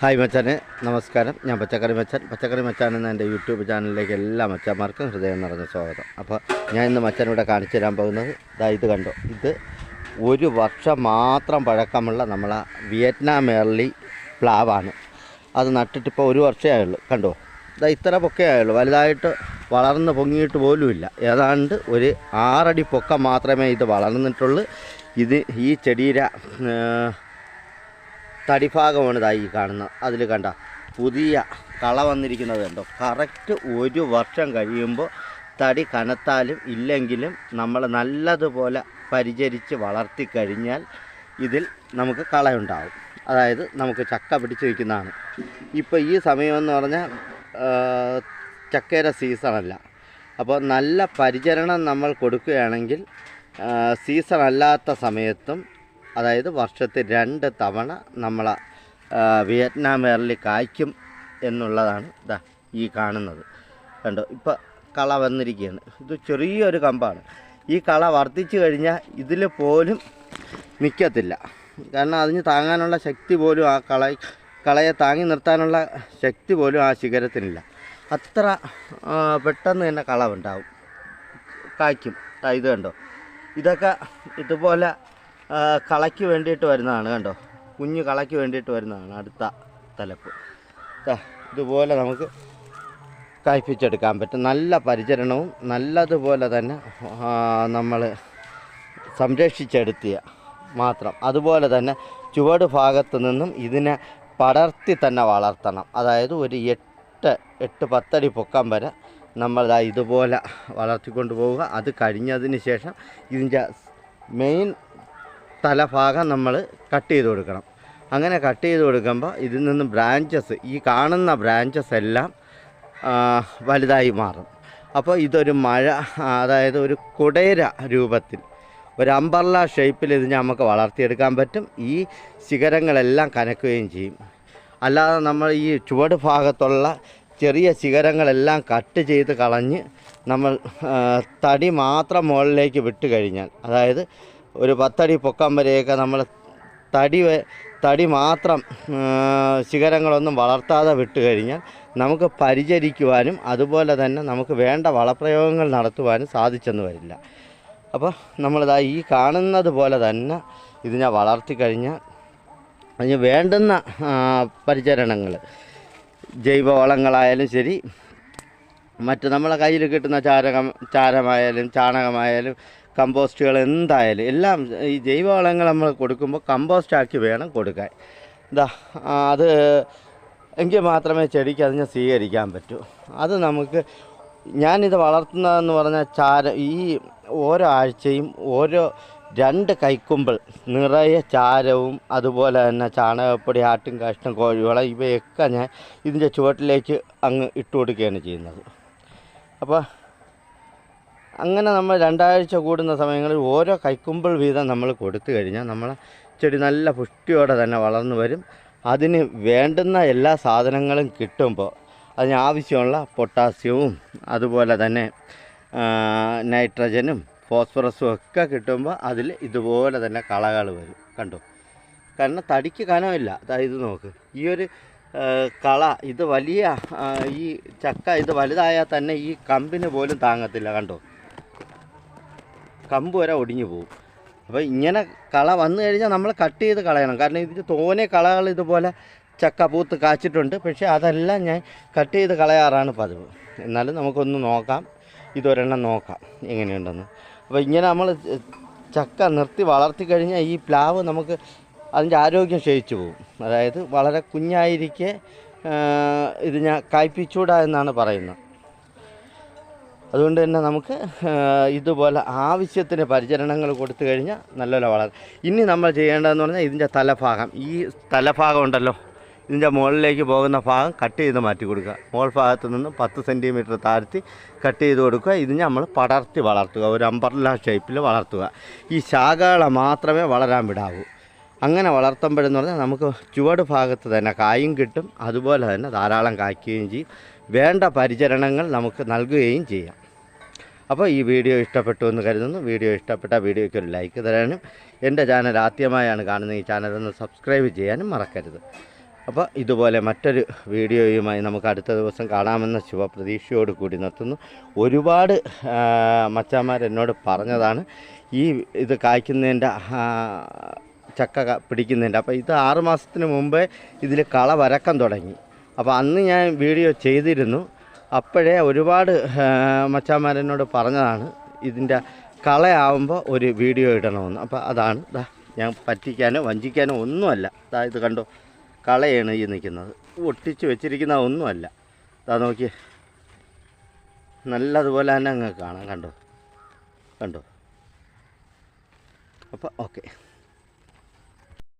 Hi മച്ചാനെ നമസ്കാരം. ഞാൻ പച്ചക്കറി മച്ചാൻ. പച്ചക്കറി മച്ചാൻ എന്ന എന്റെ യൂട്യൂബ് ചാനലിലേക്ക് എല്ലാ മച്ചാന്മാർക്കും ഹൃദയം നിറഞ്ഞ സ്വാഗതം. അപ്പോൾ ഞാൻ ഇന്ന് മച്ചാൻ ഇവിടെ കാണിച്ചു തരാൻ പോകുന്നത് ഇതാ ഇത് കണ്ടോ? ഇത് ഒരു വർഷം മാത്രം പഴക്കമുള്ള നമ്മളെ വിയറ്റ്നാം എർലി പ്ലാവാണ്. അത് നട്ടിട്ടിപ്പോൾ ഒരു വർഷമേ ആയുള്ളൂ. കണ്ടോ? ഇതാ ഇത്ര പൊക്കേ ആയുള്ളൂ. വലുതായിട്ട് വളർന്ന് പൊങ്ങിയിട്ട് പോലുമില്ല ഏതാണ്ട് ഒരു ആറടി പൊക്കം മാത്രമേ ഇത് വളർന്നിട്ടുള്ളൂ. ഇത് ഈ ചെടിയുടെ ഏർ, തടിഭാഗമാണ് ഇതായി കാണുന്നത് അതിൽ കണ്ട പുതിയ കള വന്നിരിക്കുന്നത് കണ്ടോ? കറക്റ്റ് ഒരു വർഷം കഴിയുമ്പോൾ തടി കനത്താലും ഇല്ലെങ്കിലും നമ്മൾ നല്ലതുപോലെ പരിചരിച്ച് വളർത്തി കഴിഞ്ഞാൽ ഇതിൽ നമുക്ക് കളയുണ്ടാവും. അതായത് നമുക്ക് ചക്ക പിടിച്ച് നിൽക്കുന്നതാണ്. ഇപ്പോൾ ഈ സമയമെന്ന് പറഞ്ഞാൽ ചക്കയുടെ സീസണല്ല. അപ്പോൾ നല്ല പരിചരണം നമ്മൾ കൊടുക്കുകയാണെങ്കിൽ സീസൺ അല്ലാത്ത സമയത്തും അതായത് വർഷത്തിൽ രണ്ട് തവണ നമ്മൾ വിയറ്റ്നാം എയറിൽ കായ്ക്കും എന്നുള്ളതാണ് ഇതാ ഈ കാണുന്നത്. കണ്ടോ? ഇപ്പോൾ കള വന്നിരിക്കുകയാണ്. ഇത് ചെറിയൊരു കമ്പാണ്. ഈ കള വർദ്ധിച്ചു കഴിഞ്ഞാൽ ഇതിൽ പോലും നിൽക്കത്തില്ല കാരണം അതിന് താങ്ങാനുള്ള ശക്തി പോലും ആ കള കളയെ താങ്ങി നിർത്താനുള്ള ശക്തി പോലും ആ ശിഖരത്തിനില്ല. അത്ര പെട്ടെന്ന് തന്നെ കളവുണ്ടാവും കായ്ക്കും. ഇത് കണ്ടോ? ഇതൊക്കെ ഇതുപോലെ കളയ്ക്ക് വേണ്ടിയിട്ട് വരുന്നതാണ് കണ്ടോ? കുഞ്ഞു കളയ്ക്ക് വേണ്ടിയിട്ട് വരുന്നതാണ് അടുത്ത തലപ്പ്. ഇതുപോലെ നമുക്ക് കായ്പ്പിച്ചെടുക്കാൻ പറ്റും. നല്ല പരിചരണവും നല്ലതുപോലെ തന്നെ നമ്മൾ സംരക്ഷിച്ചെടുത്തിയ മാത്രം. അതുപോലെ തന്നെ ചുവട് ഭാഗത്ത് നിന്നും ഇതിനെ പടർത്തി തന്നെ വളർത്തണം. അതായത് ഒരു എട്ട് എട്ട് പത്തടി പൊക്കം വരെ നമ്മൾ ഇതുപോലെ വളർത്തിക്കൊണ്ട് പോവുക അത് കഴിഞ്ഞതിന് ശേഷം ഇതിന്റെ മെയിൻ തലഭാഗം നമ്മൾ കട്ട് ചെയ്ത് കൊടുക്കണം. അങ്ങനെ കട്ട് ചെയ്ത് കൊടുക്കുമ്പോൾ ഇതിൽ നിന്ന് ബ്രാഞ്ചസ് ഈ കാണുന്ന ബ്രാഞ്ചസ് എല്ലാം വലുതായി മാറും. അപ്പോൾ ഇതൊരു മഴ അതായത് ഒരു കുടേര രൂപത്തിൽ ഒരു അമ്പർല ഷേപ്പിൽ ഇത് നമുക്ക് വളർത്തിയെടുക്കാൻ പറ്റും. ഈ ശിഖരങ്ങളെല്ലാം കനക്കുകയും ചെയ്യും. അല്ലാതെ നമ്മൾ ഈ ചുവട് ഭാഗത്തുള്ള ചെറിയ ശിഖരങ്ങളെല്ലാം കട്ട് ചെയ്ത് കളഞ്ഞ് നമ്മൾ തടി മാത്രം മുകളിലേക്ക് വിട്ട് കഴിഞ്ഞാൽ അതായത് ഒരു പത്തടി പൊക്കം വരെയൊക്കെ നമ്മൾ തടി തടി മാത്രം ശിഖരങ്ങളൊന്നും വളർത്താതെ വിട്ടു കഴിഞ്ഞാൽ നമുക്ക് പരിചരിക്കുവാനും അതുപോലെ തന്നെ നമുക്ക് വേണ്ട വളപ്രയോഗങ്ങൾ നടത്തുവാനും സാധിച്ചെന്ന് വരില്ല. അപ്പോൾ നമ്മളിതാ ഈ കാണുന്നത് പോലെ തന്നെ ഇതിനെ വളർത്തി കഴിഞ്ഞാൽ അതിന് വേണ്ടുന്ന പരിചരണങ്ങൾ ജൈവവളങ്ങളായാലും ശരി മറ്റ് നമ്മളെ കയ്യിൽ കിട്ടുന്ന ചാരകം ചാരമായാലും ചാണകമായാലും കമ്പോസ്റ്റുകൾ എന്തായാലും എല്ലാം ഈ ജൈവവളങ്ങൾ നമ്മൾ കൊടുക്കുമ്പോൾ കമ്പോസ്റ്റാക്കി വേണം കൊടുക്കാൻ. ഇതാ അത് എങ്കിൽ മാത്രമേ ചെടിക്ക് അതിനെ സ്വീകരിക്കാൻ പറ്റൂ. അത് നമുക്ക് ഞാനിത് വളർത്തുന്നതെന്ന് പറഞ്ഞാൽ ചാര ഈ ഓരോ ആഴ്ചയും ഓരോ രണ്ട് കൈക്കുമ്പിൾ നിറയെ ചാരവും അതുപോലെ തന്നെ ചാണകപ്പൊടി ആട്ടും കാഷ്ടം കോഴിവളം ഇവയൊക്കെ ഞാൻ ഇതിന്റെ ചുവട്ടിലേക്ക് അങ്ങ് ഇട്ട് കൊടുക്കുകയാണ് ചെയ്യുന്നത്. അപ്പോൾ അങ്ങനെ നമ്മൾ രണ്ടാഴ്ച കൂടുന്ന സമയങ്ങളിൽ ഓരോ കൈക്കുമ്പിൾ വീതം നമ്മൾ കൊടുത്തു കഴിഞ്ഞാൽ നമ്മൾ ചെടി നല്ല പുഷ്ടിയോടെ തന്നെ വളർന്നു വരും. അതിന് വേണ്ടുന്ന എല്ലാ സാധനങ്ങളും കിട്ടുമ്പോൾ അതിന് ആവശ്യമുള്ള പൊട്ടാസ്യവും അതുപോലെ തന്നെ നൈട്രജനും ഫോസ്ഫറസും ഒക്കെ കിട്ടുമ്പോൾ അതിൽ ഇതുപോലെ തന്നെ കളകൾ വരും. കണ്ടു? കാരണം തടിക്ക് കനമില്ല. ഇത് നോക്ക്. ഈ ഒരു കള ഇത് വലിയ ഈ ചക്ക ഇത് വലുതായാൽ തന്നെ ഈ കമ്പിന് പോലും താങ്ങത്തില്ല. കണ്ടോ? കമ്പ് വരെ ഒടിഞ്ഞു പോകും അപ്പോൾ ഇങ്ങനെ കള വന്നു കഴിഞ്ഞാൽ നമ്മൾ കട്ട് ചെയ്ത് കളയണം. കാരണം ഇതിന് തോനെ കളകൾ ഇതുപോലെ ചക്ക പൂത്ത് കാച്ചിട്ടുണ്ട്. പക്ഷേ അതെല്ലാം ഞാൻ കട്ട് ചെയ്ത് കളയാറാണ് പതിവ്. എന്നാലും നമുക്കൊന്ന് നോക്കാം. ഇതൊരെണ്ണം നോക്കാം. എങ്ങനെയുണ്ടെന്ന്. അപ്പോൾ ഇങ്ങനെ നമ്മൾ ചക്ക നിർത്തി വളർത്തി കഴിഞ്ഞാൽ ഈ പ്ലാവ് നമുക്ക് അതിന്റെ ആരോഗ്യം ക്ഷയിച്ചു പോകും. അതായത് വളരെ കുഞ്ഞായിരിക്കെ ഇത് ഞാൻ കായ്പിച്ചൂട എന്നാണ് പറയുന്നത്. അതുകൊണ്ട് തന്നെ നമുക്ക് ഇതുപോലെ ആവശ്യത്തിന് പരിചരണങ്ങൾ കൊടുത്തു കഴിഞ്ഞാൽ നല്ലപോലെ വളർ. ഇനി നമ്മൾ ചെയ്യേണ്ടതെന്ന് പറഞ്ഞാൽ ഇതിന്റെ തലഭാഗം. ഈ തലഭാഗം ഉണ്ടല്ലോ. ഇതിന്റെ മുകളിലേക്ക് പോകുന്ന ഭാഗം കട്ട് ചെയ്ത് മാറ്റി കൊടുക്കുക. മുകൾ ഭാഗത്ത് നിന്ന് പത്ത് സെന്റിമീറ്റർ താഴ്ത്തി കട്ട് ചെയ്ത് കൊടുക്കുക. ഇത് നമ്മൾ പടർത്തി വളർത്തുക. ഒരു അമ്പർല ഷേപ്പിൽ വളർത്തുക. ഈ ശാഖകളെ മാത്രമേ വളരാൻ വിടാവൂ. അങ്ങനെ വളർത്തുമ്പോഴെന്ന് പറഞ്ഞാൽ നമുക്ക് ചുവട് ഭാഗത്ത് തന്നെ കായും കിട്ടും. അതുപോലെ തന്നെ ധാരാളം കായ്ക്കുകയും ചെയ്യും. വേണ്ട പരിചരണങ്ങൾ നമുക്ക് നൽകുകയും ചെയ്യാം. അപ്പോൾ ഈ വീഡിയോ ഇഷ്ടപ്പെട്ടു എന്ന് കരുതുന്നു. വീഡിയോ ഇഷ്ടപ്പെട്ട വീഡിയോയ്ക്ക് ഒരു ലൈക്ക് തരാനും എന്റെ ചാനൽ ആദ്യമായാണ് കാണുന്നത് ഈ ചാനലൊന്ന് സബ്സ്ക്രൈബ് ചെയ്യാനും മറക്കരുത്. അപ്പോൾ ഇതുപോലെ മറ്റൊരു വീഡിയോയുമായി നമുക്ക് അടുത്ത ദിവസം കാണാമെന്ന ശുഭപ്രതീക്ഷയോട് കൂടി നിർത്തുന്നു. ഒരുപാട് എന്നോട് പറഞ്ഞതാണ് ഈ ഇത് കായ്ക്കുന്നതിന്റെ ചക്ക പിടിക്കുന്നതിന്റെ. അപ്പോൾ ഇത് ആറുമാസത്തിന് മുമ്പേ ഇതിൽ കള വരക്കം തുടങ്ങി. അപ്പോൾ അന്ന് ഞാൻ വീഡിയോ ചെയ്തിരുന്നു. അപ്പോഴേ ഒരുപാട് മച്ചാമാരനോട് പറഞ്ഞതാണ് ഇതിന്റെ കളയാവുമ്പോൾ ഒരു വീഡിയോ ഇടണമെന്ന്. അപ്പോൾ അതാണ് ദാ ഞാൻ പറ്റിക്കാനോ വഞ്ചിക്കാനോ ഒന്നുമല്ല. ദാ ഇത് കണ്ടോ കളയാണ് ഈ നിൽക്കുന്നത്. ഒട്ടിച്ച് വെച്ചിരിക്കുന്ന ഒന്നുമല്ല. ദാ നോക്കി നല്ലതുപോലെ തന്നെ അങ്ങ് കാണാം. കണ്ടോ? കണ്ടോ? അപ്പോൾ ഓക്കെ.